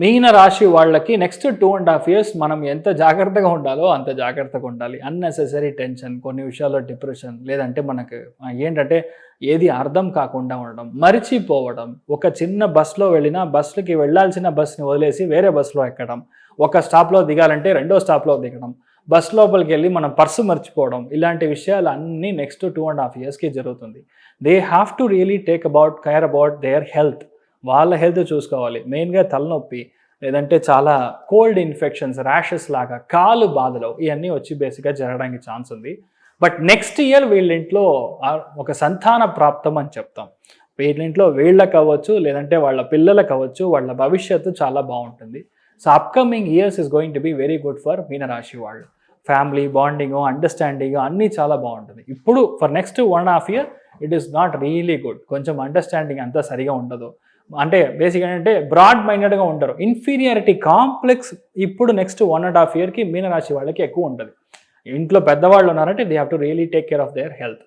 మీన రాశి వాళ్ళకి next two and half years మనం ఎంత జాగ్రత్తగా ఉండాలో అంత జాగ్రత్తగా ఉండాలి. అన్నెసెసరీ టెన్షన్ కొన్ని విషయాల్లో డిప్రెషన్ లేదంటే మనకు ఏంటంటే ఏది అర్థం కాకుండా ఉండడం మరిచిపోవడం ఒక చిన్న బస్సులో వెళ్ళినా బస్సులకి వెళ్ళాల్సిన బస్సుని వదిలేసి వేరే బస్సులో ఎక్కడం ఒక స్టాప్లో దిగాలంటే రెండో స్టాప్లో దిగడం బస్ లోపలికి వెళ్ళి మనం పర్సు మర్చిపోవడం ఇలాంటి విషయాలు అన్నీ నెక్స్ట్ టూ అండ్ హాఫ్ ఇయర్స్కి జరుగుతుంది. They have to really take about care about their health వాళ్ళ హెల్త్ చూసుకోవాలి. మెయిన్గా తలనొప్పి లేదంటే చాలా కోల్డ్ ఇన్ఫెక్షన్స్ ర్యాషెస్ లాగా కాలు బాధలు ఇవన్నీ వచ్చి బేసిక్గా జరగడానికి ఛాన్స్ ఉంది. బట్ నెక్స్ట్ ఇయర్ వీళ్ళింట్లో ఒక సంతాన ప్రాప్తం అని చెప్తాం. వీళ్ళింట్లో వీళ్ళకి అవ్వచ్చు లేదంటే వాళ్ళ పిల్లలకు అవ్వచ్చు వాళ్ళ భవిష్యత్తు చాలా బాగుంటుంది. So upcoming years is going to be very good for మీనరాశి వాళ్ళు. ఫ్యామిలీ బాండింగ్ అండర్స్టాండింగ్ అన్నీ చాలా బాగుంటుంది. ఇప్పుడు for next one half year it is not really good. కొంచెం అండర్స్టాండింగ్ అంతా సరిగా ఉండదు. అంటే బేసిక్ ఏంటంటే బ్రాడ్ మైండెడ్గా ఉంటారు. ఇన్ఫీరియారిటీ కాంప్లెక్స్ ఇప్పుడు నెక్స్ట్ వన్ అండ్ హాఫ్ ఇయర్కి మీనరాశి వాళ్ళకి ఎక్కువ ఉంటుంది. ఇంట్లో పెద్దవాళ్ళు ఉన్నారంటే they have to really take care of their health.